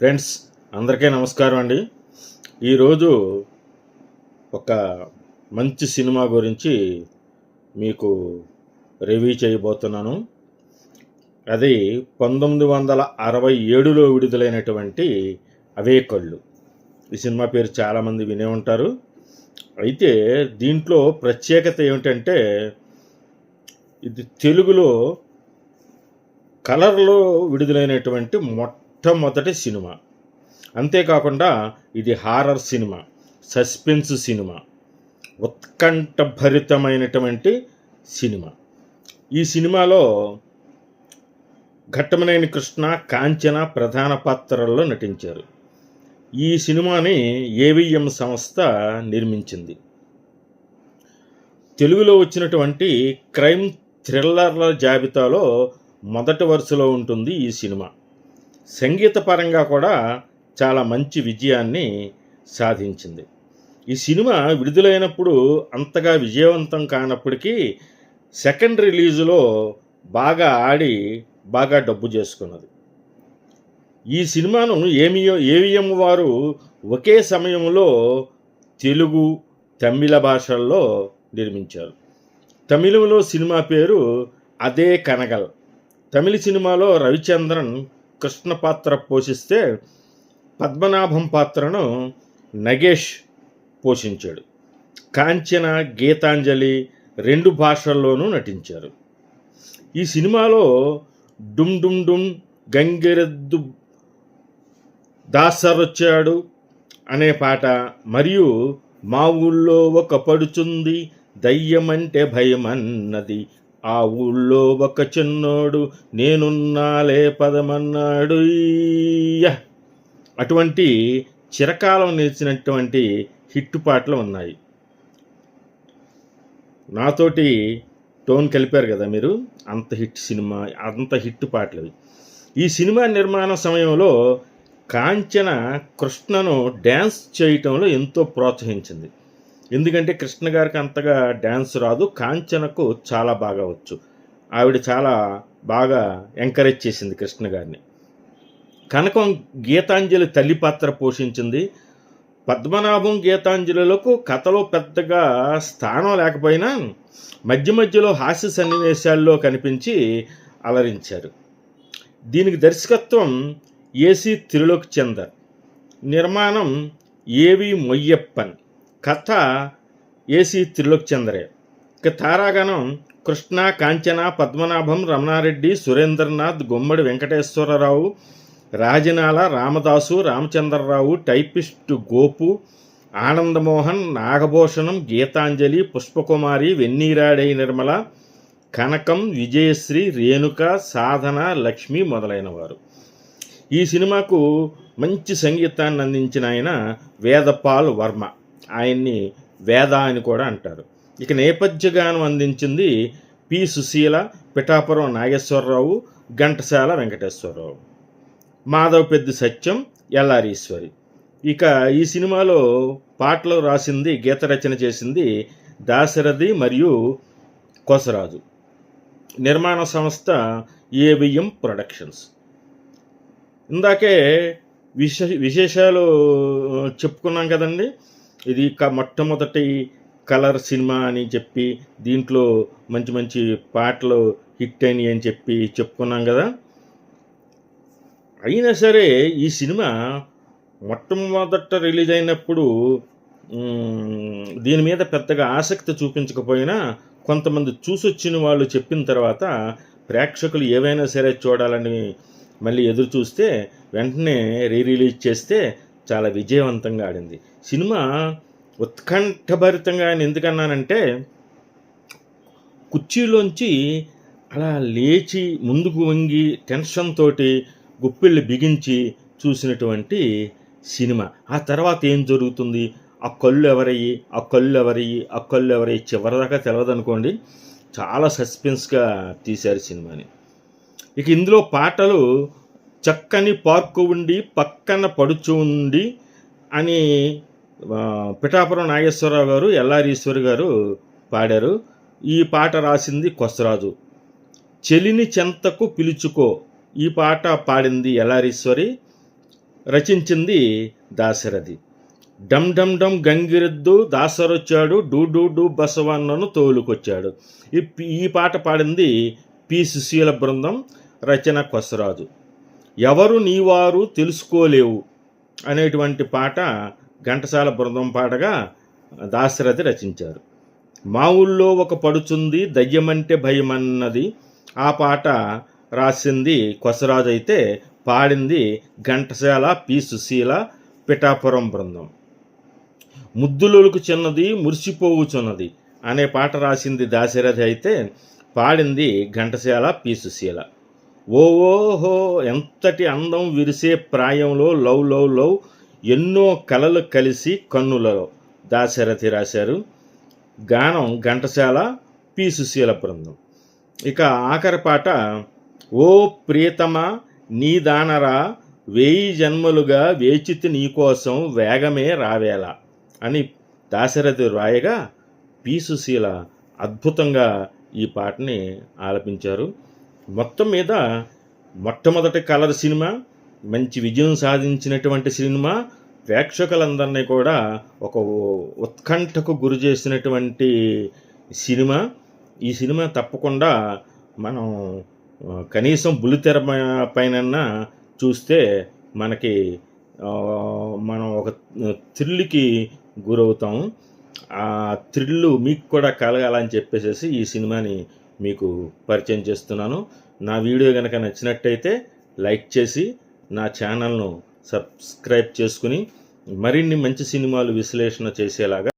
Friends అందరికీ నమస్కారం అండి. ఈరోజు ఒక మంచి సినిమా గురించి మీకు రివ్యూ చేయబోతున్నాను. అది పంతొమ్మిది వందల అరవై ఏడులో విడుదలైనటువంటి అవే కళ్ళు. ఈ సినిమా పేరు చాలామంది వినే ఉంటారు. అయితే దీంట్లో ప్రత్యేకత ఏమిటంటే ఇది తెలుగులో కలర్లో విడుదలైనటువంటి మొట్టమొదటి సినిమా. అంతేకాకుండా ఇది హారర్ సినిమా సస్పెన్స్ సినిమా ఉత్కంఠభరితమైనటువంటి సినిమా. ఈ సినిమాలో ఘట్టమనేని కృష్ణ కాంచన ప్రధాన పాత్రల్లో నటించారు. ఈ సినిమాని ఏవిఎం సంస్థ నిర్మించింది. తెలుగులో వచ్చినటువంటి క్రైమ్ థ్రిల్లర్ల జాబితాలో మొదటి వరుసలో ఉంటుంది ఈ సినిమా. సంగీతపరంగా కూడా చాలా మంచి విజయాన్ని సాధించింది. ఈ సినిమా విడుదలైనప్పుడు అంతగా విజయవంతం కానప్పటికీ సెకండ్ రిలీజులో బాగా ఆడి బాగా డబ్బు చేసుకున్నది. ఈ సినిమాను ఏమియో ఏవిఎం వారు ఒకే సమయంలో తెలుగు తమిళ భాషల్లో నిర్మించారు. తమిళంలో సినిమా పేరు అదే కనగల్. తమిళ సినిమాలో రవిచంద్రన్ కృష్ణ పాత్ర పోషిస్తే పద్మనాభం పాత్రను నగేష్ పోషించాడు. కాంచన గీతాంజలి రెండు భాషల్లోనూ నటించారు. ఈ సినిమాలో డుమ్ డుమ్ డుమ్ గంగిరెద్దు దాసరొచ్చాడు అనే పాట మరియు మా ఊళ్ళో ఒక పడుచుంది దయ్యమంటే భయమన్నది ఆ ఊళ్ళో ఒక చిన్నోడు నేనున్నాలే పదమన్నాడు. అటువంటి చిరకాలం నిలిచినటువంటి హిట్ పాటలు ఉన్నాయి. నాతోటి టోన్ కలిపారు కదా మీరు? అంత హిట్ సినిమా అంత హిట్ పాటలు ఈ సినిమా నిర్మాణ సమయంలో కాంచన కృష్ణను డ్యాన్స్ చేయటంలో ఎంతో ప్రోత్సహించింది. ఎందుకంటే కృష్ణ గారికి అంతగా డ్యాన్స్ రాదు కాంచనకు చాలా బాగా వచ్చు. ఆవిడ చాలా బాగా ఎంకరేజ్ చేసింది కృష్ణ గారిని. కనకం గీతాంజలి తల్లి పాత్ర పోషించింది. పద్మనాభం గీతాంజలిలకు కథలో పెద్దగా స్థానం లేకపోయినా మధ్య మధ్యలో హాస్య సన్నివేశాల్లో కనిపించి అలరించారు. దీనికి దర్శకత్వం ఏసీ త్రిలోక్ చందర్ నిర్మాణం ఏవి మొయ్యప్పన్. కథ ఏసి త్రిలోక్ చంద్రే ఇక తారాగణం కృష్ణ కాంచన పద్మనాభం రమణారెడ్డి సురేంద్రనాథ్ గుమ్మడి వెంకటేశ్వరరావు రాజనాల రామదాసు రామచంద్రరావు టైపిస్ట్ గోపు ఆనందమోహన్ నాగభూషణం గీతాంజలి పుష్పకుమారి వెన్నీరాడై నిర్మల కనకం విజయశ్రీ రేణుక సాధన లక్ష్మి మొదలైనవారు. ఈ సినిమాకు మంచి సంగీతాన్ని అందించిన ఆయన వేదపాల్ వర్మ. ఆయన్ని వేద అని కూడా అంటారు. ఇక నేపథ్య గానం అందించింది పి. సుశీల పిఠాపురం నాగేశ్వరరావు ఘంటసాల వెంకటేశ్వరరావు. మాధవ్ పెద్ద సత్యం ఎల్లారీశ్వరి ఇక ఈ సినిమాలో పాటలు రాసింది గీత రచన చేసింది దాశరథి మరియు కొసరాజు. నిర్మాణ సంస్థ ఏవిఎం ప్రొడక్షన్స్. ఇందాకే విశే విశేషాలు చెప్పుకున్నాం కదండి. ఇది క మొట్టమొదటి కలర్ సినిమా అని చెప్పి దీంట్లో మంచి మంచి పాటలు హిట్ అయినాయి అని చెప్పి చెప్పుకున్నాం కదా. అయినా సరే ఈ సినిమా మొట్టమొదట రిలీజ్ అయినప్పుడు దీని మీద పెద్దగా ఆసక్తి చూపించకపోయినా కొంతమంది చూసొచ్చిన వాళ్ళు చెప్పిన తర్వాత ప్రేక్షకులు ఏవైనా సరే చూడాలని మళ్ళీ ఎదురు చూస్తే వెంటనే రీ రిలీజ్ చేస్తే చాలా విజయవంతంగా ఆడింది. సినిమా ఉత్కంఠభరితంగా అని ఎందుకన్నానంటే కుర్చీలోంచి అలా లేచి ముందుకు వంగి టెన్షన్ తోటి గుప్పిళ్ళు బిగించి చూసినటువంటి సినిమా. ఆ తర్వాత ఏం జరుగుతుంది? ఆ కళ్ళు ఎవరయ్యి? ఆ కళ్ళు ఎవరయ్యి? ఆ కళ్ళు ఎవరయ్యి? చివరిదాకా తెలియదనుకోండి చాలా సస్పెన్స్గా తీశారు సినిమాని. ఇక ఇందులో పాటలు చక్కని పార్కు ఉండి పక్కన పడుచు ఉండి అని పిఠాపురం నాగేశ్వరరావు గారు ఎల్లారీశ్వరి గారు పాడారు. ఈ పాట రాసింది కొసరాజు. చెలిని చెంతకు పిలుచుకో ఈ పాట పాడింది ఎలారీశ్వరి రచించింది దాశరథి. డమ్ డమ్ డమ్ గంగిరెద్దు దాసరొచ్చాడు డూ డూ డూ బసవన్నను తోలుకొచ్చాడు. ఈ ఈ పాట పాడింది పి సుశీల బృందం రచన కొసరాజు. ఎవరు నీవారు తెలుసుకోలేవు అనేటువంటి పాట ఘంటసాల బృందం పాటగా దాశరథి రచించారు. మా ఊళ్ళో ఒక పడుచుంది దయ్యమంటే భయమన్నది. ఆ పాట రాసింది కొసరాజు అయితే పాడింది ఘంటసాల పి సుశీల పిఠాపురం బృందం. ముద్దులోలకు చిన్నది మురిసిపోవుచున్నది అనే పాట రాసింది దాశరథి అయితే పాడింది ఘంటసాల పి సుశీల ఓహో ఎంతటి అందం విరిసే ప్రాయంలో లవ్ లవ్ లవ్ ఎన్నో కలలు కలిసి కన్నులలో దాశరథి రాశారు. గానం ఘంటసాల పి సుశీల బృందం. ఇక ఆఖరి పాట ఓ ప్రీతమ నీ దానరా వేయి జన్మలుగా వేచితి నీకోసం వేగమే రావేలా అని దాశరథి రాయగా పి సుశీల అద్భుతంగా ఈ పాటని ఆలపించారు. మొత్తం మీద మొట్టమొదటి కలర్ సినిమా మంచి విజయం సాధించినటువంటి సినిమా ప్రేక్షకులందరినీ కూడా ఒక ఉత్కంఠకు గురి చేసినటువంటి సినిమా. ఈ సినిమా తప్పకుండా మనం కనీసం బుల్లితెర పైన చూస్తే మనకి మనం ఒక థ్రిల్కి గురవుతాం. ఆ థ్రిల్లు మీకు కూడా కలగాలని చెప్పేసి ఈ సినిమాని మీకు పరిచయం చేస్తున్నాను. నా వీడియో కనుక నచ్చినట్టయితే లైక్ చేసి నా ఛానల్ను సబ్స్క్రైబ్ చేసుకుని మరిన్ని మంచి సినిమాలు విశ్లేషణ చేసేలాగా